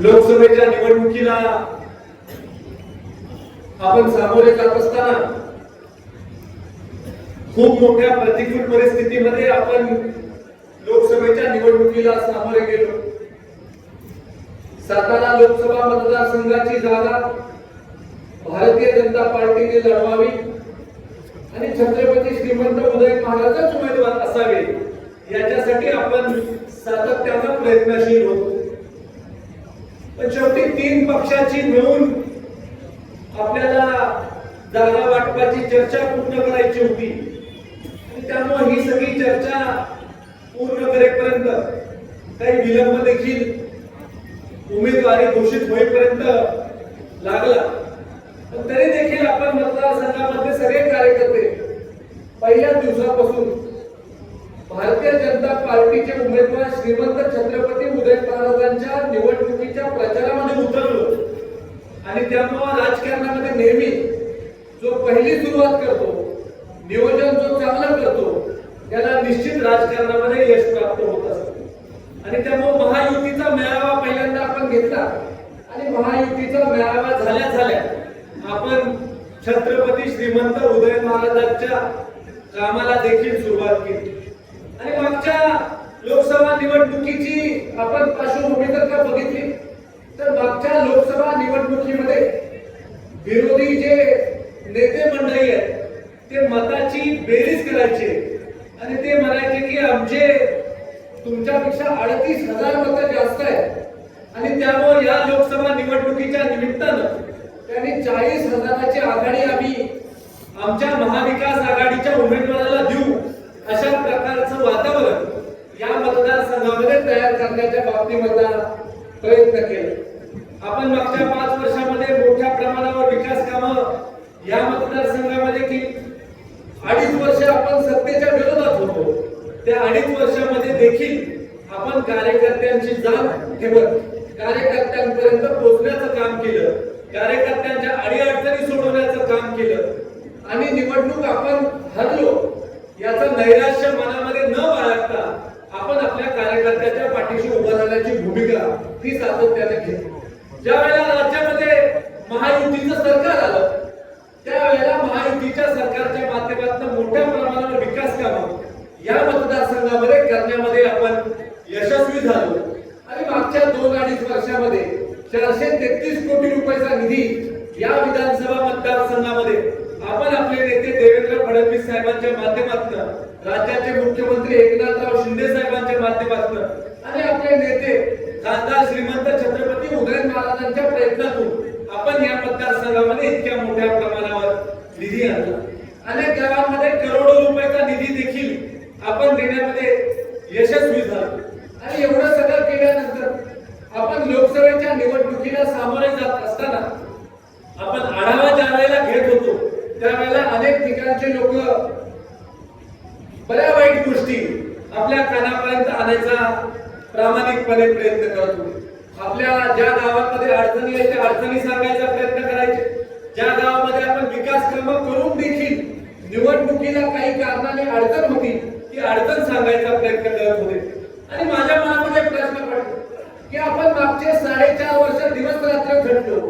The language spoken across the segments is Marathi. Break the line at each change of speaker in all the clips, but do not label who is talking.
लोकसभेच्या निवडणुकीला आपण सामोरे जात असताना खूप मोठ्या प्रतिकूल परिस्थितीमध्ये आपण लोकसभेच्या निवडणुकीला सामोरे गेलो. सातारा लोकसभा मतदारसंघाची जागा भारतीय जनता पार्टीने लढवावी आणि छत्रपती श्रीमंत उदय महाराजच उमेदवार असावे याच्यासाठी आपण सातत्यानं प्रयत्नशील होतो. पण शेवटी तीन पक्षाची मिळून आपल्याला जागा वाटपाची चर्चा पूर्ण करायची होती. आणि त्यामुळे ही सगळी चर्चा पूर्ण करेपर्यंत काही विलंब देखील उमेदवारी घोषित होईपर्यंत लागला. पण तरी देखील आपण मतदारसंघामध्ये सगळे कार्यकर्ते पहिल्या दिवसापासून भारतीय जनता पार्टीचे उमेदवार श्रीमंत छत्रपती उदय महाराजांच्या निवडणुकीच्या प्रचारामध्ये उतरलो. आणि त्यामुळे राजकारणामध्ये नेहमी जो पहिली सुरुवात करतो नियोजन जो चांगला करतो त्याला निश्चित राजकारणामध्ये यश प्राप्त होत असतं. आणि त्यामुळे महायुतीचा मेळावा पहिल्यांदा आपण घेतला. आणि महायुतीचा मेळावा झाल्या झाल्या आपण छत्रपती श्रीमंत उदय महाराजांच्या कामाला देखील सुरुवात केली. आणि मागच्या लोकसभा निवडणुकीची आपण पार्श्वभूमी जर का बघितली? तर मागच्या लोकसभा निवडणुकीमध्ये विरोधी जे नेते मंडळी आहेत ते मताची बेरीज करायचे. आणि ते म्हणायचे की आमचे तुमच्यापेक्षा अडतीस हजार मतं जास्त आहेत. आणि त्यामुळे या लोकसभा निवडणुकीच्या निमित्तानं त्यांनी चाळीस हजाराची आघाडी आम्ही आमच्या महाविकास आघाडीच्या उमेदवाराला देऊ. अशा प्रकारचं वातावरण या मतदारसंघामध्ये तयार करण्याच्या बाबतीमध्ये प्रयत्न केला. आपण मागच्या पाच वर्षामध्ये मोठ्या प्रमाणावर विकास कामं या मतदारसंघामध्ये केली. अडीच वर्ष आपण सत्तेच्या विरोधात होतो. त्या अडीच वर्षामध्ये देखील आपण कार्यकर्त्यांची जाण ठेवत कार्यकर्त्यांपर्यंत पोहोचण्याचं काम केलं कार्यकर्त्यांच्या अडीअडचणी सोडवण्याचं काम केलं. आणि निवडणूक आपण हरलो याचं नैराश्य मनामध्ये न बाळगता आपण आपल्या कार्यकर्त्याच्या पाठीशी उभं राहण्याची भूमिका ती सातत्याने घेतो. ज्या वेळेला राज्यामध्ये महायुतीचं सरकार आलं त्यावेळेला महायुतीच्या सरकारच्या माध्यमातून मोठ्या प्रमाणावर विकास कामं या मतदारसंघामध्ये करण्यामध्ये आपण यशस्वी झालो. आणि मागच्या दोन अडीच वर्षामध्ये चारशे तेहतीस कोटी रुपयाचा निधी या विधानसभा मतदारसंघामध्ये आपण आपले नेते फडणवीस साहेबांच्या माध्यमातून राज्याचे मुख्यमंत्री एकनाथराव शिंदे साहेबांच्या माध्यमातून आणि आपले नेते खासदार श्रीमंत छत्रपती उदय महाराजांच्या प्रयत्नातून आपण या मतदारसंघामध्ये इतक्या मोठ्या प्रमाणावर निधी आणला. अनेक गावांमध्ये करोडो रुपयाचा निधी देखील आपण देण्यामध्ये यशस्वी झालो. आणि एवढं सगळं केल्यानंतर आपण लोकसभेच्या निवडणुकीला सामोरे जात असताना आपण आढावा ज्या वेळेला घेत होतो त्यावेळेला अनेक ठिकाणचे लोक बऱ्या वाईट गोष्टी आपल्या कानापर्यंत आणायचा प्रामाणिकपणे प्रयत्न करत होते. आपल्या ज्या गावामध्ये अडचणी आहेत त्या अडचणी सांगायचा प्रयत्न करायचे. ज्या गावामध्ये आपण विकास कामं करून देखील निवडणुकीला काही कारणाने अडचण होती ती अडचण सांगायचा प्रयत्न करत होते. आणि माझ्या मनामध्ये प्रश्न पडतो की आपण मागचे साडेचार वर्ष दिवस रात्र घडलो.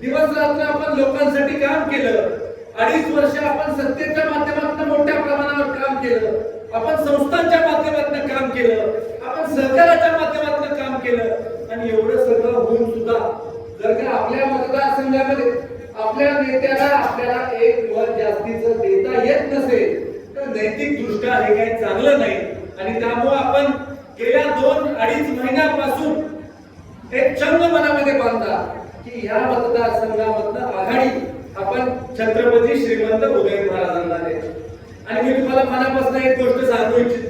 दिवस रात्र आपण लोकांसाठी काम केलं. अडीच वर्ष आपण सत्तेच्या माध्यमातून मोठ्या प्रमाणावर काम केलं. आपण संस्थांच्या माध्यमातून काम केलं. आपण सहकाराच्या माध्यमातून काम केलं. आणि एवढं सगळं होऊन सुद्धा जर का आपल्या मतदारसंघामध्ये आपल्या नेत्याला आपल्याला एक वर जास्तीचं देता येत नसेल तर नैतिक दृष्ट्या हे काही चांगलं नाही. आणि त्यामुळे आपण गेल्या दोन अडीच महिन्यापासून एक चंग मनामध्ये बांधला की या मतदारसंघामधनं आघाडी आपण छत्रपती श्रीमंत उदय महाराजांना द्यायची. आणि मी तुम्हाला मनापासून एक गोष्ट सांगू इच्छित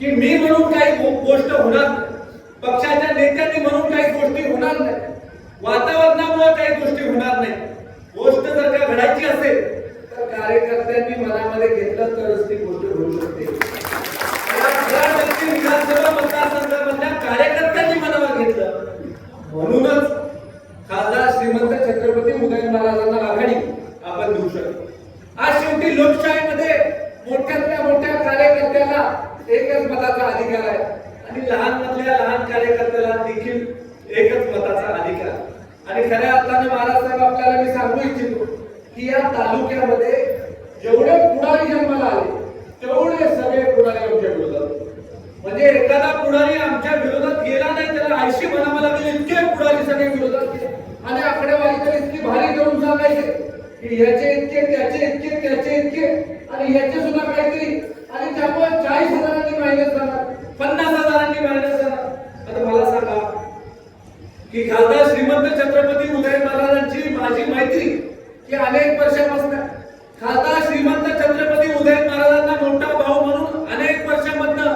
की मी म्हणून काही गोष्ट होणार पक्षाच्या नेत्यांनी म्हणून काही गोष्टी होणार नाही. वातावरणामुळे काही गोष्टी होणार नाही. गोष्ट जर का घडायची असेल तर कार्यकर्त्यांनी मनामध्ये घेतलं तरच ती गोष्ट होऊ शकते या या दक्षिण विधानसभा मतदारसंघामधल्या कार्यकर्त्यांनी मनावर घेतलं म्हणूनच खासदार श्रीमंत छत्रपती उदय महाराजांना आघाडी आपण देऊ शकतो आज शेवटी लोकशाहीमध्ये मोठ्यातल्या मोठ्या कार्यकर्त्याला एकच मताचा अधिकार आहे आणि लहान मधल्या लहान कार्यकर्त्याला देखील एकच मताचा अधिकार आणि खऱ्या अर्थाने महाराज साहेब आपल्याला मी सांगू इच्छितो की या तालुक्यामध्ये जेवढे पुढारी जन्माला आले तेवढे सगळे पुढारी आमच्या विरोधात होते. म्हणजे एखादा पुढारी आमच्या विरोधात गेला नाही त्याला ऐंशी म्हणावं लागेल इतके पुढारी सगळे विरोधात गेले आणि आकडेवारी तर इतकी भारी करून सांगायचे की याचे इतके त्याचे इतके त्याचे इतके आणि याचे सुद्धा काहीतरी आणि त्यामुळे चाळीस हजारांनी मायनस जाणार पन्नास हजारांनी मायनस जाणार आता मला सांगा की खासदार श्रीमंत छत्रपती उदय महाराजांची माझी मैत्री की अनेक वर्षापासून. खासदार श्रीमंत छत्रपती उदय महाराजांना मोठा भाऊ म्हणून अनेक वर्षामधन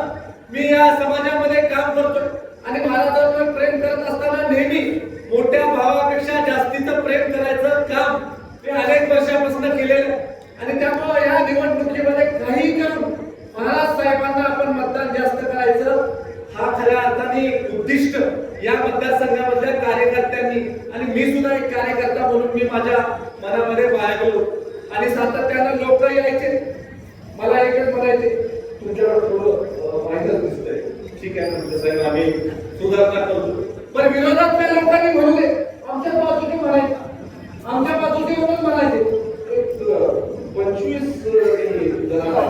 मी या समाजामध्ये काम करतोय. आणि महाराजांवर प्रेम करत असताना नेहमी मोठ्या भावापेक्षा जास्तीचं प्रेम करायचं काम मी अनेक वर्षापासून केलेलं आहे. आणि त्यामुळे या निवडणुकीमध्ये काही करून महाराज साहेबांना आपण मतदान जास्त करायचं. हा खऱ्या अर्थाने उद्दिष्ट. या मतदारसंघामधल्या कार्यकर्त्यांनी आणि मी सुद्धा एक कार्यकर्ता म्हणून मी माझ्या मनामध्ये बाळगलो. आणि सातत्यानं लोक यायचे. मला एकच म्हणायचे तुमच्याकडे थोडं माहितच दिसतंय. ठीक आहे ना म्हणजे साहेब आम्ही सुधारणा करतो. पण विरोधातल्या लोकांनी म्हणले दे आमच्या बाजूने म्हणायचे आमच्या बाजूने म्हणून म्हणायचे एक अं, पंचवीस अं, जरा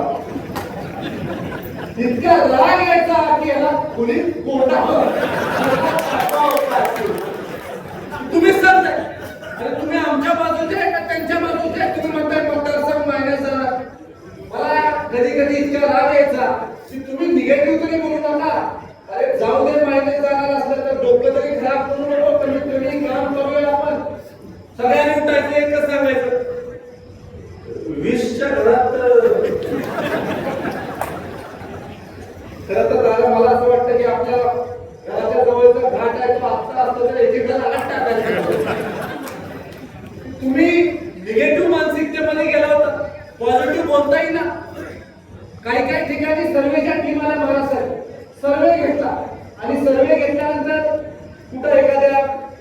इतका राग यायचा की याला पोलीस कोर्टावर तुम्ही समजा अरे तुम्ही आमच्या बाजूचे आहे का त्यांच्या बाजूचे आहे? तुम्ही म्हणताय मतदारसंघ मायनस झाला मला कधी कधी इतका राग यायचा की तुम्ही निगेटिव्ह तरी बोलू नका अरे जाऊ दे मायनस जाणार असलं तर डोकं तरी खराब करू नको कमीत कमी काम करूया आपण सगळ्यांनी उठायचं एकच सांगायचं वीसच्या घरात खरं तर दादा मला असं वाटतं की आपल्या घराच्या जवळचा घाट आहे तो आत्ता असतो तर एकेकाला टाकायचा तुम्ही निगेटिव्ह मानसिकतेमध्ये गेला होता पॉझिटिव्ह बोलता ना? काही काही ठिकाणी सर्वेच्या टीमाला मला सर सर्वे घेतला. आणि सर्वे घेतल्यानंतर कुठं एखाद्या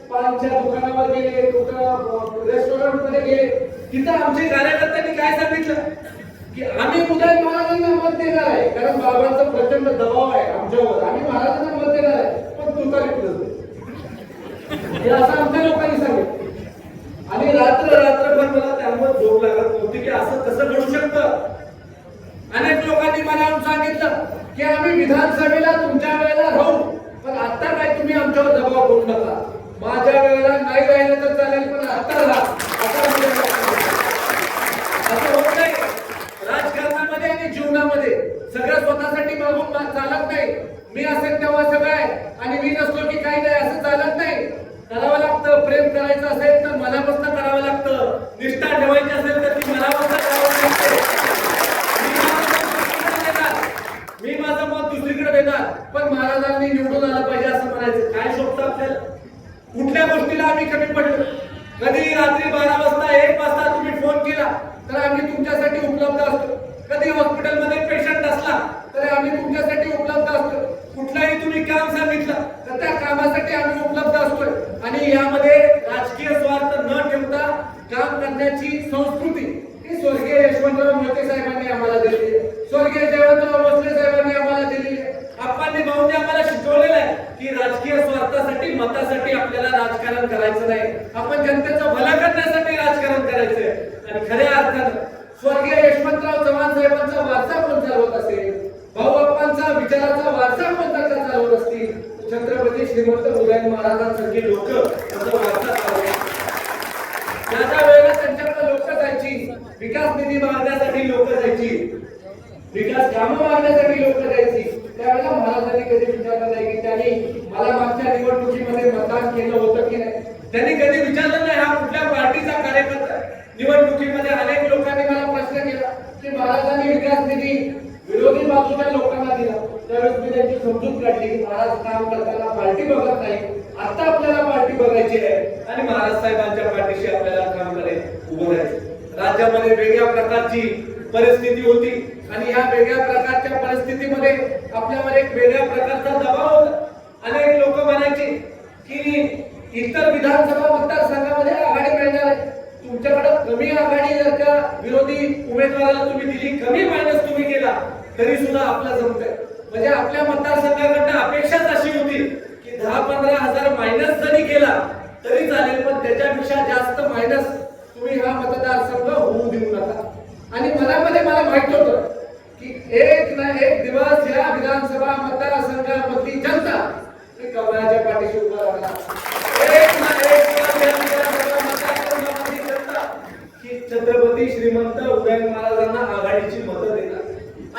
पानच्या दुकानावर गेले कुठं रेस्टॉरंटमध्ये गेले तिथं आमचे कार्यकर्त्यांनी काय सांगितलं? की आम्ही उदय महाराजांना मत देणार आहे? कारण बाबांचा प्रचंड दबाव आहे आमच्यावर. आम्ही महाराजांना मत देणार आहे. पण तुतारी पुढे हे असं आमच्या लोकांनी सांगितलं. आणि रात्र रात्रभर मला त्यामुळे झोप लागत नव्हती की असं कसं घडू शकतं? अनेक लोकांनी मला सांगितलं की आम्ही विधानसभेला तुमच्या वेळेला राहू. पण आता काय तुम्ही आमच्यावर दबाव करू नका. माझ्या वेळेला नाही राहिलं तर चालेल पण आता राहा आता आम्ही राहू. असं होत नाही राजकारणामध्ये आणि जीवनामध्ये सगळं स्वतःसाठी चालत नाही. मी असेल तेव्हा सगळं आहे. आणि मी नसलो की काही नाही असं चालत नाही. करावं लागतं प्रेम करायचं असेल तर मनापासून करावं लागतं. निष्ठा ठेवायची असेल तर ती मनापासून करावं लागते. मी माझं मत दुसरीकडे देणार. पण महाराजांनी निवडून आलं पाहिजे असं म्हणायचं. काय शोभतं आपल्याला? कुठल्या गोष्टीला आम्ही कमी पडलो? कधी रात्री बारा वाजता एक वाजता तुम्ही फोन केला तर आम्ही तुमच्यासाठी उपलब्ध असतो. कधी हॉस्पिटलमध्ये पेशंट असला तर आम्ही तुमच्यासाठी उपलब्ध असतो कुठलाही तुम्ही काम सांगितलं तर त्या कामासाठी आम्ही उपलब्ध असतोय. आणि यामध्ये राजकीय स्वार्थ न ठेवता काम करण्याची संस्कृती ही स्वर्गीय यशवंतराव मोठे साहेबांनी आम्हाला दिली आहे. स्वर्गीय जयवंतराव भोसले साहेबांनी आम्हाला दिली आहे. आप्पांनी भाऊंनी आम्हाला शिकवलेलं आहे की राजकीय स्वार्थासाठी मतासाठी आपल्याला राजकारण करायचं नाही. आपण जनतेचं भलं करण्यासाठी राजकारण करायचंय. आणि खऱ्या अर्थानं स्वर्गीय यशवंतराव चव्हाण साहेबांचा वारसा कोण चालवत असेल? भाऊ बाप्पांचा विचाराचा वारसा कोणता जर चालवत असतील छत्रपती श्रीमंत उदयन महाराजांसारखे लोक त्याचा वारसा चालवतात ज्याच्या वेळेला त्यांच्याकडे लोक जायची विकास निधी मागण्यासाठी लोक जायची विकास कामं मागण्यासाठी लोक जायची त्यावेळेला महाराजांनी कधी विचारलं नाही की त्यांनी मला मागच्या निवडणुकीमध्ये मतदान केलं होतं की नाही त्यांनी कधी विचारलं नाही हा कुठल्या पार्टीचा कार्यकर्ता आहे? निवडणुकीमध्ये अनेक लोकांनी मला प्रश्न केला की महाराजांनी विकास निधी विरोधी बाजूच्या लोकांना दिला त्यावेळेस मी त्यांची समजूत काढली की महाराज काम करताना पार्टी बघत नाही आता आपल्याला पार्टी बघायची आहे आणि महाराज साहेबांच्या पाठीशी आपल्याला काम करायचं उभं राहायचं राज्यामध्ये वेगळ्या प्रकारची परिस्थिती होती. आणि या वेगळ्या प्रकारच्या परिस्थितीमध्ये आपल्यावर एक वेगळ्या प्रकारचा दबाव होता. अनेक लोक म्हणायचे की इतर विधानसभा मतदारसंघामध्ये आघाडी मिळणार आहे. तुमच्याकडे कमी आघाडी जर का विरोधी उमेदवाराला तुम्ही दिली कमी मायनस तुम्ही केला तरी सुद्धा आपला जमतंय. म्हणजे आपल्या मतदारसंघाकडनं अपेक्षाच अशी होती की दहा पंधरा हजार मायनस जरी केला तरी चालेल पण त्याच्यापेक्षा जास्त मायनस तुम्ही हा मतदारसंघ होऊ देऊ नका. आणि मनामध्ये मला माहीत होतं की एक ना एक दिवस या विधानसभा मतदारसंघामधली जनता ही कमळाच्या पाठीशी उभा राहणार. एक ना एक मतदारसंघामधली जनता ही छत्रपती श्रीमंत उदयन महाराजांना आघाडीची मतं देणार.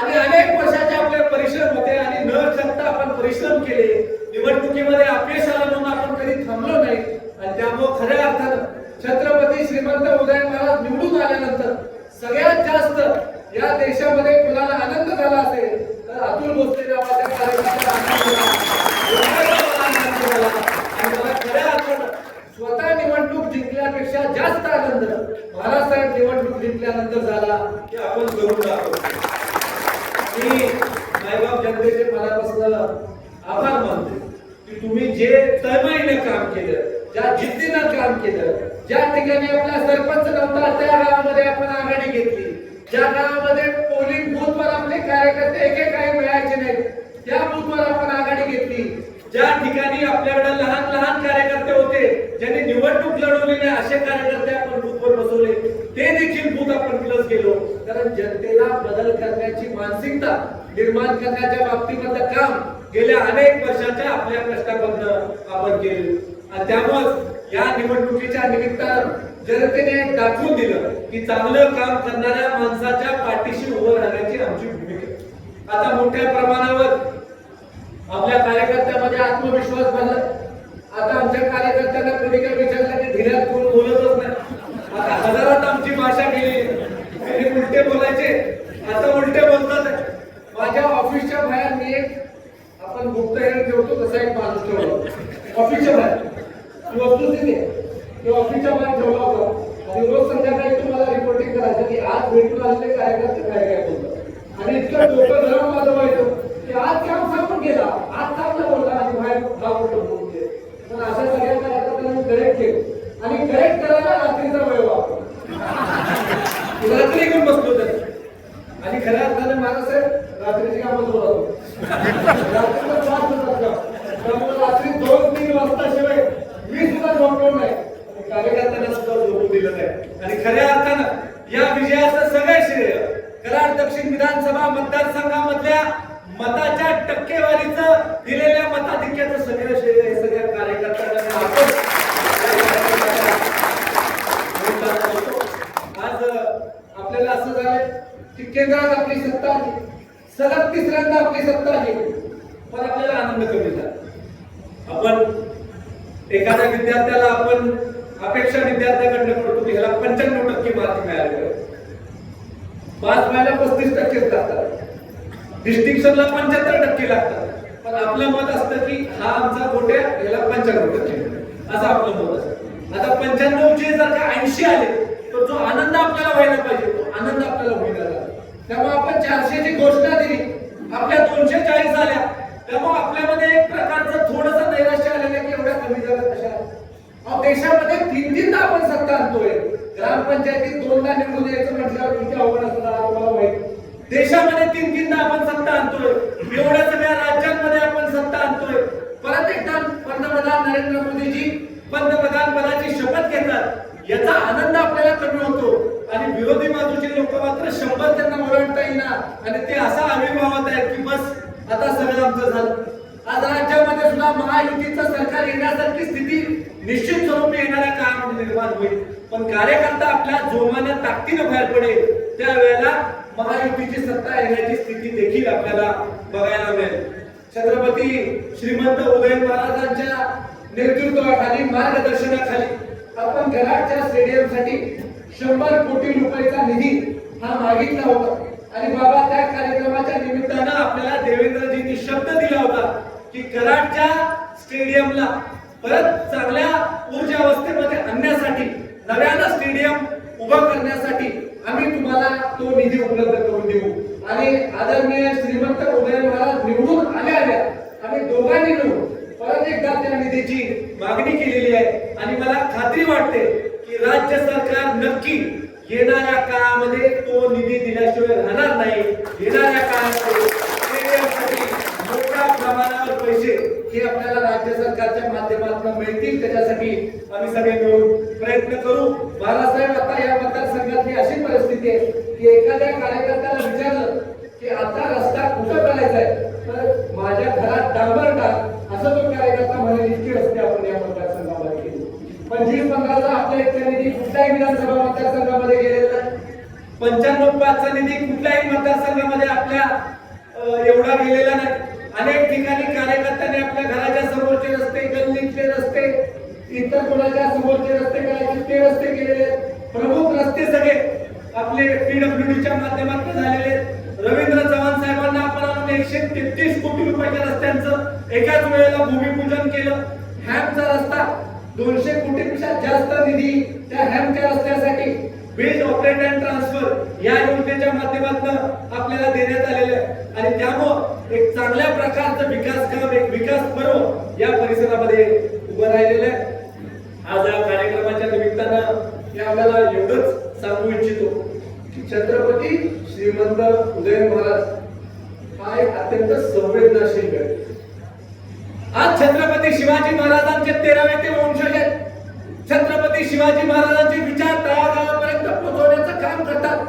आणि अनेक वर्षाचे आपले परिश्रम होते आणि न थकता आपण परिश्रम केले निवडणुकीमध्ये अपयश आलं म्हणून आपण कधी थांबलो नाही. आणि त्यामुळे खऱ्या अर्थानं छत्रपती श्रीमंत उदयन महाराज निवडून आल्यानंतर सगळ्यात जास्त या देशामध्ये कुणाला आनंद झाला असेल तर अतुल भोसले नावाच्या आनंद झाला. आणि मला खऱ्या अर्थानं स्वतः निवडणूक जिंकल्यापेक्षा जास्त आनंद महाराष्ट्रात निवडणूक जिंकल्यानंतर झाला की आपण करून दाखवतो मी मायबाप जनतेचे मनापासून आभार मानते की तुम्ही जे तळमळीने काम केलं ज्या जिद्दीनं काम केलं ज्या ठिकाणी आपला सरपंच नव्हता त्या गावामध्ये आपण आघाडी घेतली. ज्या गावामध्ये पोलिंग बूथवर आपले कार्यकर्ते एके काही मिळायचे नाही त्या बूथवर आपण आघाडी घेतली. ज्या ठिकाणी आपल्याकडे लहान लहान कार्यकर्ते होते ज्यांनी निवडणूक लढवली नाही असे कार्यकर्ते आपण बूथवर बसवले. ते देखील बूथ आपण प्लस गेलो कारण जनतेला बदल करण्याची मानसिकता निर्माण करण्याच्या बाबतीमधलं काम गेल्या अनेक वर्षाच्या आपल्या कष्टामधनं आपण केले आणि त्यामुळे या निवडणुकीच्या निमित्तानं जनतेने दाखवून दिलं की चांगलं काम करणाऱ्या माणसाच्या पाठीशी उभं राहण्याची आमची भूमिका आता मोठ्या प्रमाणावर आपल्या कार्यकर्त्यामध्ये आत्मविश्वास बनला. Yeah. विद्यार्थ्याकडनं करतो की ह्याला पंच्याण्णव टक्के मार्क मिळाले. पास व्हायला पस्तीस टक्के लागतात. डिस्टिंक्शनला पंच्याहत्तर टक्के लागतात. पण आपलं मत असतं की हा आमचा गोट्या याला पंच्याण्णव टक्के असं आपलं मत असतं. आता पंच्याण्णवचे जर का ऐंशी आले तर जो आनंद आपल्याला व्हायला पाहिजे तो आनंद आपल्याला व्हायला झाला त्यामुळे आपण चारशेची घोषणा दिली. आपल्या दोनशे चाळीस झाल्या. त्यामुळे आपल्यामध्ये एक प्रकारचं थोडस नैराश्य आलेलं आहे की एवढ्या कमी झाल्या कशा अहो, देशामध्ये तीन तीनदा आपण सत्ता आणतोय. ग्रामपंचायतीत दोनदा निवडून यायचं म्हटल्यावर किती अवघड असणार तुम्हाला माहीत देशामध्ये तीन तीनदा आपण सत्ता आणतोय. एवढ्या सगळ्या राज्यांमध्ये आपण सत्ता आणतोय. परत एकदा पंतप्रधान नरेंद्र मोदीजी पंतप्रधान पदाची शपथ घेतात. याचा आनंद आपल्याला कमी होतो. आणि विरोधी बाजूचे लोक मात्र शंभर त्यांना ओरडता येईना. आणि ते असा आविर्भावात आहेत की बस आता सगळं आमचं झालं. आज राज्यामध्ये सुद्धा महायुतीचं सरकार येण्यासारखी स्थिती निश्चित स्वरूपी येणाऱ्या काळामध्ये निर्माण होईल. पण कार्यकर्ता आपल्या जोमाने ताकदीनं बाहेर पडेल त्यावेळेला महायुतीची सत्ता येण्याची स्थिती देखील आपल्याला बघायला मिळेल. छत्रपती श्रीमंत उदयन महाराजांच्या नेतृत्वाखाली मार्गदर्शनाखाली आपण घराच्या स्टेडियमसाठी शंभर कोटी रुपयाचा निधी हा मागितला होता. आणि बाबा त्या कार्यक्रमाच्या निमित्तानं आपल्याला देवेंद्रजींनी शब्द दिला होता की कराडच्या स्टेडियमला परत चांगल्या ऊर्जा अवस्थेमध्ये आणण्यासाठी नव्यानं स्टेडियम उभं करण्यासाठी आम्ही तुम्हाला तो निधी उपलब्ध करून देऊ. आणि आदरणीय श्रीमंत उदयन महाराज निवडून आल्या आल्या आम्ही दोघांनी मिळून परत एकदा त्या निधीची मागणी केलेली आहे. आणि मला खात्री वाटते की राज्य सरकार नक्की येणाऱ्या काळामध्ये तो निधी दिल्याशिवाय राहणार नाही. येणाऱ्या काळामध्ये मोठ्या प्रमाणावर पैसे हे आपल्याला राज्य सरकारच्या माध्यमातून मिळतील. त्याच्यासाठी आम्ही सगळे मिळून प्रयत्न करू. बाळासाहेब आता या मतदारसंघातली अशी परिस्थिती आहे की एखाद्या कार्यकर्त्याला विचारलं की आता रस्ता कुठं करायचा आहे? तर माझ्या घरात डांबर टाक. असं तो कार्यकर्ता म्हणेल इतकी रस्ते आपण या मतदारसंघामध्ये पण ही पंधराचा आपल्या इथल्या निधी कुठल्याही विधानसभा मतदारसंघामध्ये गेलेला नाही. पंच्याण्णव पाचचा निधी कुठल्याही मतदारसंघामध्ये आपल्या अ, एवढा गेलेला नाही अनेक ठिकाणी कार्यकर्त्यांनी आपल्या घराच्या समोरचे रस्ते गल्लीतले रस्ते इतर कोणाच्या समोरचे रस्ते करायचे ते रस्ते केलेले आहेत. प्रमुख रस्ते सगळे आपले पीडब्ल्यूडीच्या माध्यमातून झालेले आहेत. रवींद्र चव्हाण साहेबांना आपण आणून एकशे तेहतीस कोटी रुपयाच्या रस्त्यांचं एकाच वेळेला भूमिपूजन केलं हॅमचा रस्ता दोनशे कोटीपेक्षा जास्त निधी त्या हॅमच्या रस्त्यासाठी बिल्ड ऑपरेट अँड ट्रान्सफर या योजनेच्या माध्यमातून आपल्याला देण्यात आलेलं आहे. आणि त्यामुळं एक चांगल्या प्रकारचं विकास काम एक विकास पर्व या परिसरामध्ये उभं राहिलेलं आहे. आज या कार्यक्रमाच्या निमित्तानं मी आपल्याला एवढंच सांगू इच्छितो. की छत्रपती श्रीमंत उदय महाराज हा एक अत्यंत संवेदनशील व्यक्ती. आज छत्रपती शिवाजी महाराजांचे तेरावे ते वंशज आहेत छत्रपती शिवाजी महाराजांचे विचार तळागाळापर्यंत पोहोचवण्याचं काम करतात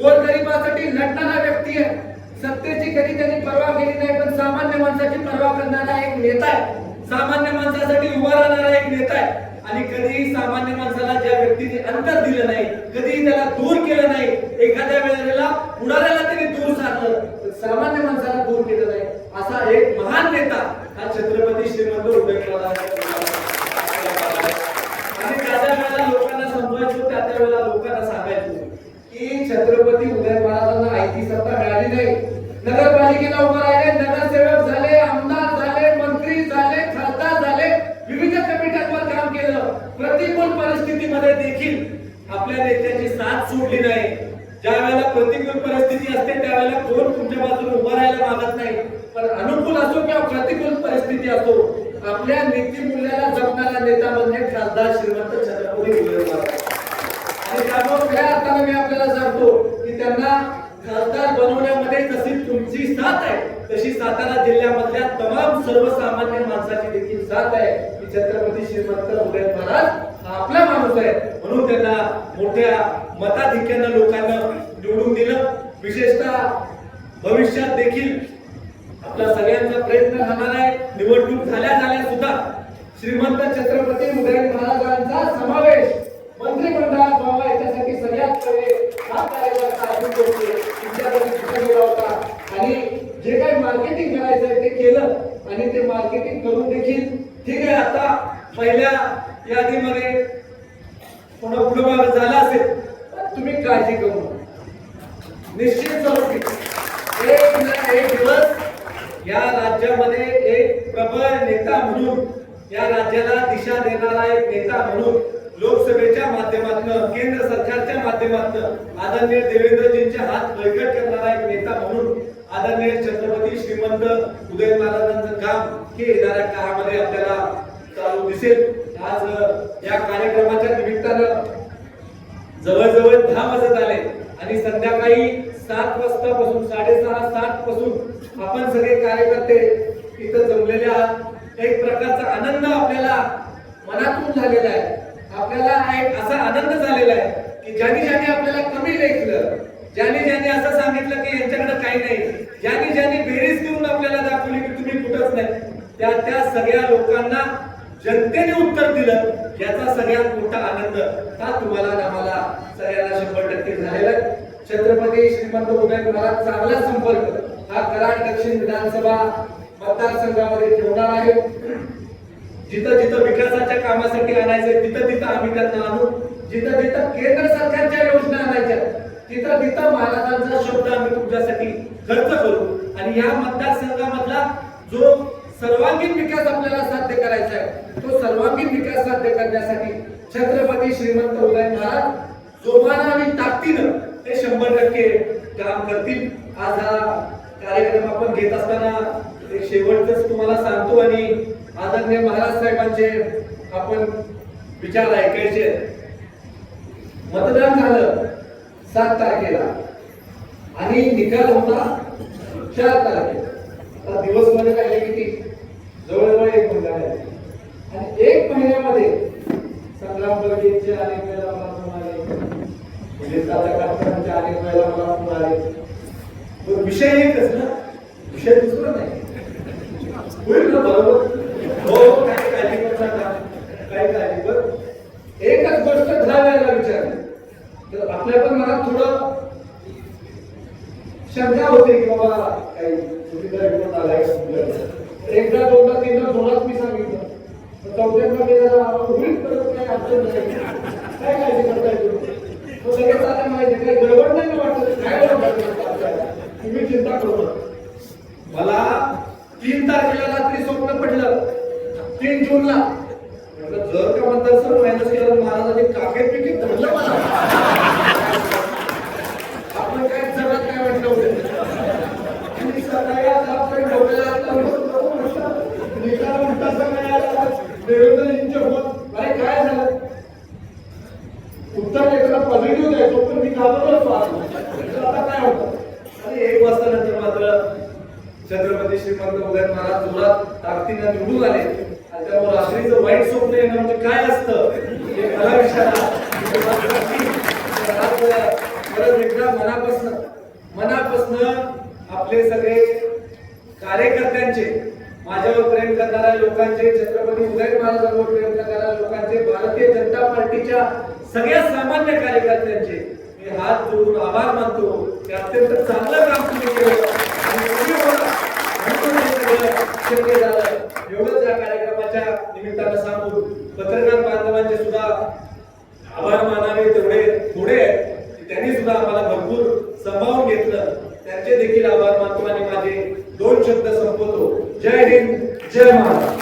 गोरगरिबासाठी लढणारा व्यक्ती आहे सत्तेची कधी त्यांनी पर्वा केली नाही पण सामान्य माणसाची पर्वा करणारा एक नेता आहे सामान्य माणसासाठी उभा राहणारा एक नेता आहे. आणि कधीही सामान्य माणसाला ज्या व्यक्तीने अंतर दिलं नाही कधीही त्याला दूर केलं नाही एखाद्या वेळेला पुढाऱ्याला त्यांनी दूर साधलं सामान्य माणसाला दूर केलं नाही. असा एक महान नेता हा छत्रपती श्रीमंत उदय आणि त्या त्या वेळेला लोकांना समजवायचो त्या त्या वेळेला लोकांना सांगायचो की छत्रपती उदय महाराजांना आयती सत्ता मिळाली नाही. नगरपालिकेला उभं राहिले नगरसेवक झाले आमदार झाले मंत्री झाले खासदार झाले विविध कमिट्यांवर काम केलं प्रतिकूल परिस्थितीमध्ये देखील आपल्या नेत्याची सोडली नाही. ज्या वेळेला प्रतिकूल परिस्थिती असते त्यावेळेला कोण तुमच्या बाजूने उभं राहायला मागत नाही. पण अनुकूल असो किंवा प्रतिकूल परिस्थिती असो आपल्या नीतीमूल्याला जपणारा नेता म्हणजे खासदार श्रीमंत छत्रपती उदय आणि त्यामुळे खऱ्या अर्थाने मी आपल्याला सांगतो की त्यांना खासदार बनवण्यामध्ये जशी तुमची साथ आहे तशी सातारा जिल्ह्यामधल्या तमाम सर्वसामान्य माणसाची देखील साथ आहे. की छत्रपती श्रीमंत उदय महाराज हा आपला माणूस आहे म्हणून त्यांना मोठ्या मताधिक्यानं लोकांना निवडून दिलं. विशेषतः भविष्यात देखील आपला सगळ्यांचा प्रयत्न राहणार आहे. निवडणूक झाल्या झाल्या सुद्धा श्रीमंत छत्रपती उदय महाराजांचा समावेश मंत्रिमंडळात व्हावा याच्यासाठी सगळ्यात पहिले हा कार्यकर्ता अजून करतोय. तुमच्याकडे तिथे गेला होता आणि जे काही मार्केटिंग करायचं आहे ते केलं आणि ते मार्केटिंग करून देखील ठीक आहे आता पहिल्या यादीमध्ये कोणा पुढे मागे झाला असेल तर तुम्ही काळजी करू नका. निश्चित स्वरूपी एक ना एक दिवस या राज्यामध्ये एक प्रबळ नेता म्हणून या राज्याला दिशा देणारा एक नेता म्हणून लोकसभेच्या माध्यमातून केंद्र सरकारच्या माध्यमातून आदरणीय देवेंद्रजींचे हात बळकट करणारा एक नेता म्हणून आदरणीय छत्रपती श्रीमंत उदय महाराजांचं काम हे येणाऱ्या काळामध्ये आपल्याला चालू दिसेल आज अ, या कार्यक्रमाच्या निमित्तानं जवळजवळ दहा वाजत आले. आणि संध्याकाळी सात वाजतापासून साडेसहा सात पासून आपण सगळे कार्यकर्ते इथं जमलेले आहात एक प्रकारचा आनंद आपल्याला मनातून झालेला आहे. आपल्याला एक असा आनंद झालेला आहे की ज्यांनी ज्यांनी आपल्याला कमी लेखलं ज्यांनी ज्यांनी असं सांगितलं की यांच्याकडे काही नाही ज्यांनी ज्यांनी बेरीज करून आपल्याला दाखवली की तुम्ही कुठंच नाही त्या त्या सगळ्या लोकांना जनतेने उत्तर दिलं. याचा सगळ्यात मोठा आनंद हा तुम्हाला आम्हाला सगळ्यांना शंभर टक्के झालेला आहे? छत्रपती श्रीमंत उदय महाराज चांगला संपर्क हा कराड दक्षिण विधानसभा मतदारसंघामध्ये ठेवणार आहे. जिथं जिथं विकासाच्या कामासाठी आणायचं तिथं तिथं आम्ही त्यांना आणू. जिथं जिथं केंद्र सरकारच्या योजना आणायच्या तिथं तिथं महाराजांचा शब्द आम्ही तुमच्यासाठी खर्च करू. आणि या मतदारसंघामधला जो सर्वांगीण विकास आपल्याला साध्य करायचा आहे. तो सर्वांगीण विकास साध्य करण्यासाठी छत्रपती श्रीमंत उदय महाराज जोमानं आणि ताकदीनं ते शंभर टक्के काम करतील. आज हा कार्यक्रम आपण घेत असताना एक शेवटच तुम्हाला सांगतो आणि आदरणीय महाराज साहेबांचे आपण विचार ऐकायचे. मतदान झालं सात तारखेला आणि निकाल होता चार तारखेला. आता दिवसमध्ये काय किती? जवळजवळ एक महिना आणि एक महिन्यामध्ये संग्राम बर्गेचे अनेक वेळेला मला फोन आले. पोलीस दादा अनेक वेळेला मला फोन आले. पण विषय एकच ना. विषय दुसरा नाही. होईल ना बरोबर? हो काही काळजी करू काही काळजी एकच गोष्ट दहा वेळेला विचारली. तर आपल्या पण मनात थोडं शंका होते की बाबा काही चुकीचा रिपोर्ट आलाय का? एकदा दोनदा तीनदा सोळाच मी सांगितलं. चौथ्यांदा मी जरा होईल परत काही अडचण नाही काय काळजी करता येतो तो लगेच आता माहिती काही गडबड नाही वाटत काय गडबड आपल्याला तुम्ही चिंता करू नका मला तीन तारखेला रात्री स्वप्न पडलं तीन जूनला म्हटलं जर का मतदारसंघ मायनस केला तर महाराजांनी काकेत पिकेत धरलं मला आपण काय जगात काय म्हटलं होतं आणि सकाळी आता आपण डोक्याला हात लावून बघू म्हटलं, निकाल उलटासा नाही आला. देवेंद्रजींचे फोन, अरे काय झालं उत्तर एखादा पॉझिटिव्ह द्यायचो पण मी घाबरलो होतो आज. म्हटलं, आता काय होतं आणि एक वाजता नंतर मात्र छत्रपती श्रीमंत उदय महाराज जोरात ताकदीनं निवडून आले आणि त्यामुळे रात्रीचं वाईट स्वप्न येणं म्हणजे काय असतं हे मला विचारा तर आज परत एकदा मनापासून मनापासून आपले सगळे कार्यकर्त्यांचे माझ्यावर प्रेम करणाऱ्या लोकांचे छत्रपती उदय महाराजांवर प्रेम करणाऱ्या लोकांचे भारतीय जनता पार्टीच्या सगळ्या सामान्य कार्यकर्त्यांचे मी हात जोडून आभार मानतो. की अत्यंत चांगलं काम तुम्ही केलं. शक्य झालं. एवढंच या कार्यक्रमाच्या निमित्तानं सांगून पत्रकार बांधवांचे सुद्धा आभार मानावे तेवढे थोडे त्यांनी सुद्धा आम्हाला भरपूर घेतलं त्यांचे देखील आभार मानतो आणि माझे दोन शब्द संपवतो. जय हिंद जय महाराष्ट्र.